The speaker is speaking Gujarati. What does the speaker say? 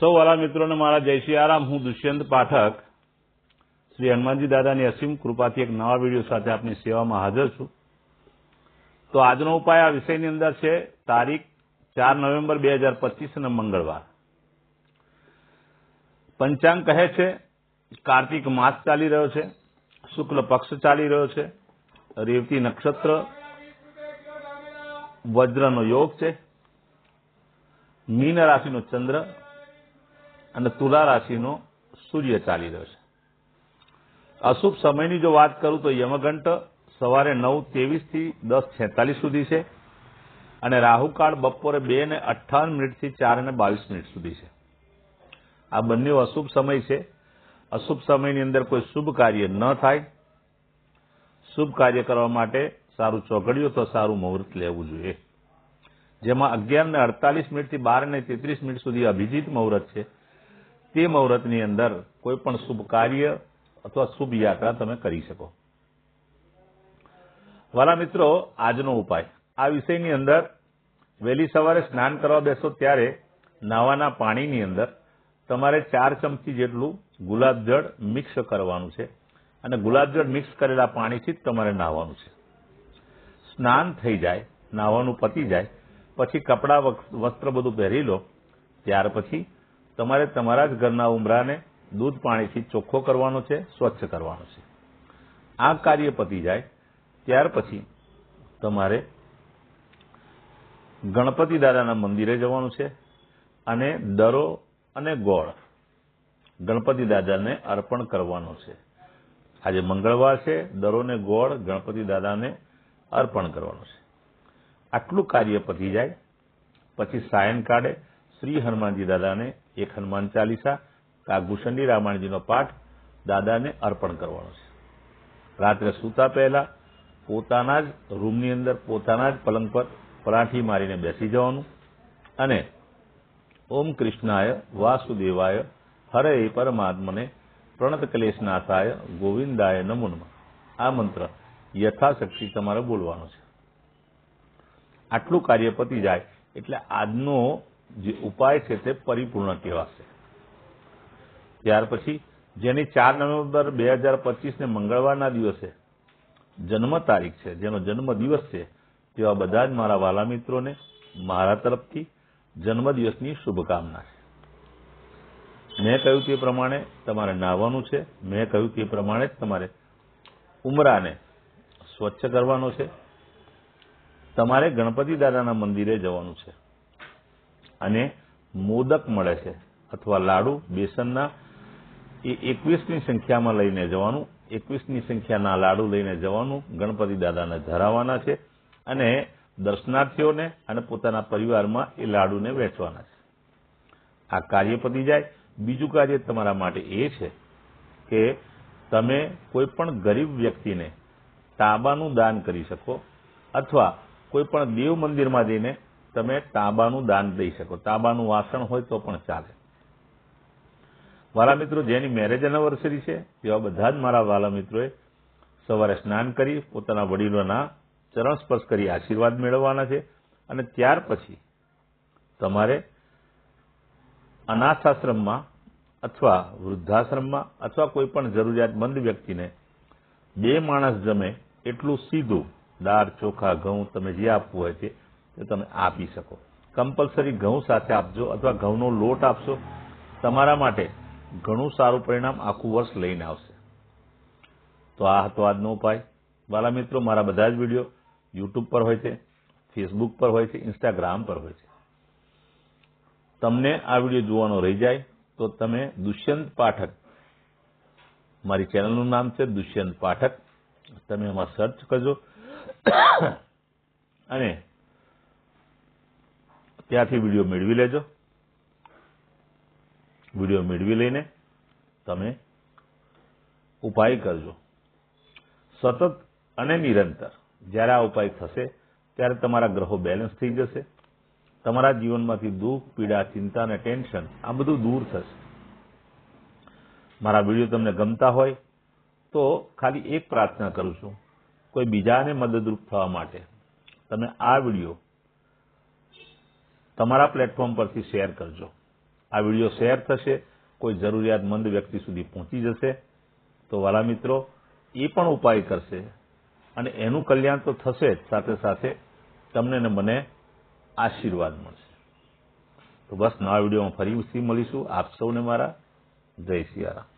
સૌ વાલા મિત્રોને મારા જય શ્રી આરામ. હું દુષ્યંત પાઠક. શ્રી હનુમાનજી દાદાની અસીમ કૃપાથી એક નવા વીડિયો સાથે આપની સેવામાં હાજર છું. તો આજનો ઉપાય આ વિષયની અંદર છે, તારીખ ચાર નવેમ્બર બે હજાર પચીસ અને મંગળવાર. પંચાંગ કહે છે, કાર્તિક માસ ચાલી રહ્યો છે, શુક્લ પક્ષ ચાલી રહ્યો છે, રેવતી નક્ષત્ર વજ્રનો યોગ છે, મીન રાશિનો ચંદ્ર અને તુલા રાશિનો સૂર્ય ચાલી રહ્યો છે. અશુભ સમયની જો વાત કરું તો યમઘંટ સવારે નવ ત્રેવીસથી દસ છેતાલીસ સુધી છે અને રાહુકાળ બપોરે બે ને અઠ્ઠાવન મિનિટથી ચાર ને બાવીસ મિનિટ સુધી છે. આ બંને અશુભ સમય છે. અશુભ સમયની અંદર કોઈ શુભ કાર્ય ન થાય. શુભ કાર્ય કરવા માટે સારું ચોઘડિયું તો સારું મુહૂર્ત લેવું જોઈએ. જેમાં અગિયાર ને અડતાલીસ મિનિટથી બાર ને તેત્રીસ મિનિટ સુધી અભિજીત મુહૂર્ત છે. તે મુહૂર્તની અંદર કોઈ પણ શુભ કાર્ય અથવા શુભ યાત્રા તમે કરી શકો. વાલા મિત્રો, આજનો ઉપાય. આ વિષયની અંદર વહેલી સવારે સ્નાન કરવા બેસો ત્યારે નાવાના પાણીની અંદર તમારે ચાર ચમચી જેટલું ગુલાબજળ મિક્સ કરવાનું છે અને ગુલાબ જળ મિક્સ કરેલા પાણીથી જ તમારે નાહવાનું છે. સ્નાન થઈ જાય નાહવાનું પતી જાય, પછી કપડાં, વસ્ત્ર બધું પહેરી લો, ત્યાર પછી તમારે તમારા જ ઘરના ઉમરાને દૂધ પાણીથી ચોખ્ખો કરવાનો છે, સ્વચ્છ કરવાનો છે. આ કાર્ય પતી જાય ત્યાર પછી તમારે ગણપતિ દાદાના મંદિરે જવાનું છે અને દરો અને ગોળ ગણપતિ દાદાને અર્પણ કરવાનો છે. આજે મંગળવાર છે દરોને ગોળ ગણપતિ દાદાને અર્પણ કરવાનો છે. આટલું કાર્ય પતી જાય. પછી સાયંકાળે શ્રી હનુમાનજી દાદાને, એક હનુમાન ચાલીસા, કાગભૂષણની રામાયણજીનો પાઠ દાદાને અર્પણ કરવાનો છે. રાત્રે સૂતા પહેલા પોતાના જ રૂમની અંદર, પોતાના જ પલંગ પર પરાઠી મારીને બેસી જવાનું અને ઓમ કૃષ્ણાય વાસુદેવાય હરે પરમાત્મને પ્રણત ક્લેશનાથાય ગોવિંદાય નમો નમઃ. આ મંત્ર યથાશક્તિ તમારે બોલવાનો છે. આટલું કાર્ય પતી જાય એટલે આજનો જે ઉપાય છે તે પરિપૂર્ણ કહેવાશે. ત્યાર પછી, જેની ચાર નવેમ્બર બે હજાર પચીસને મંગળવારના દિવસે જન્મ તારીખ છે, જેનો જન્મ દિવસ છે, તેવા બધા જ મારા વાલા મિત્રોને મારા તરફથી જન્મદિવસની શુભકામના છે. મેં કહ્યું તે પ્રમાણે તમારે નાહવાનું છે, મેં કહ્યું તે પ્રમાણે જ તમારે ઉમરાને સ્વચ્છ કરવાનો છે. તમારે ગણપતિ દાદાના મંદિરે જવાનું છે. અને મોદક મળે છે અથવા લાડુ, બેસનના, એ એકવીસની સંખ્યામાં લઈને જવાનું, એકવીસની સંખ્યાના લાડુ લઈને જવાનું, ગણપતિ દાદાને ધરાવવાના છે અને દર્શનાર્થીઓને અને પોતાના પરિવારમાં એ લાડુને વેચવાના છે. આ કાર્ય પતી જાય. બીજું કાર્ય તમારા માટે એ છે કે તમે કોઈ પણ ગરીબ વ્યક્તિને તાંબાનું દાન કરી શકો અથવા કોઈ પણ દેવ મંદિરમાં જઈને તમે તાંબાનું દાન દઈ શકો. તાંબાનું વાસણ હોય તો પણ ચાલે. વાલા મિત્રો જેની મેરેજ એનિવર્સરી છે તેવા બધા જ મારા વાલા મિત્રોએ સવારે સ્નાન કરી, પોતાના વડીલોના ચરણ સ્પર્શ કરી, આશીર્વાદ મેળવવાના છે. અને ત્યાર પછી તમારે અનાથાશ્રમમાં અથવા વૃદ્ધાશ્રમમાં અથવા કોઈ પણ જરૂરિયાતમંદ વ્યક્તિને બે માણસ જમે એટલું સીધું દાળ, ચોખા, ઘઉં તમે જે આપવું હોય છે તે તમે આપી શકો. કમ્પલસરી ઘઉં સાથે આપજો અથવા ઘઉંનો લોટ આપશો. તમારા માટે ઘણું સારું પરિણામ આખું વર્ષ લઈને આવશે. તો આ હતો આજનો ઉપાય. વાલા મિત્રો, મારા બધા જ વીડિયો યુટ્યુબ પર હોય છે ફેસબુક પર હોય છે ઇન્સ્ટાગ્રામ પર હોય છે. તમને આ વીડિયો જોવાનો રહી જાય તો તમે દુષ્યંત પાઠક. મારી ચેનલનું નામ છે દુષ્યંત પાઠક. તમે એમાં સર્ચ કરજો. અને ત્યાંથી વીડિયો મેળવી લેજો. વીડિયો મેળવી લઈને તમે ઉપાય કરજો. સતત અને નિરંતર. જ્યારે આ ઉપાય થશે, ત્યારે તમારા ગ્રહો બેલેન્સ થઈ જશે. તમારા જીવનમાંથી દુઃખ, પીડા, ચિંતા અને ટેન્શન આ બધું દૂર થશે. મારા વીડિયો તમને ગમતા હોય, તો ખાલી એક પ્રાર્થના કરું છું. કોઈ બીજાને મદદરૂપ થવા માટે તમે આ વીડિયો તમારા પ્લેટફોર્મ પરથી શેર કરજો. આ વીડિયો શેર થશે, કોઈ જરૂરિયાતમંદ વ્યક્તિ સુધી પહોંચી જશે. તો વાલા મિત્રો, એ પણ ઉપાય કરશે. અને એનું કલ્યાણ તો થશે જ, સાથે સાથે તમને ને મને આશીર્વાદ મળશે. તો બસ, નવા વિડીયોમાં ફરીથી મળીશું. આપ સૌને મારા જય સિયારામ.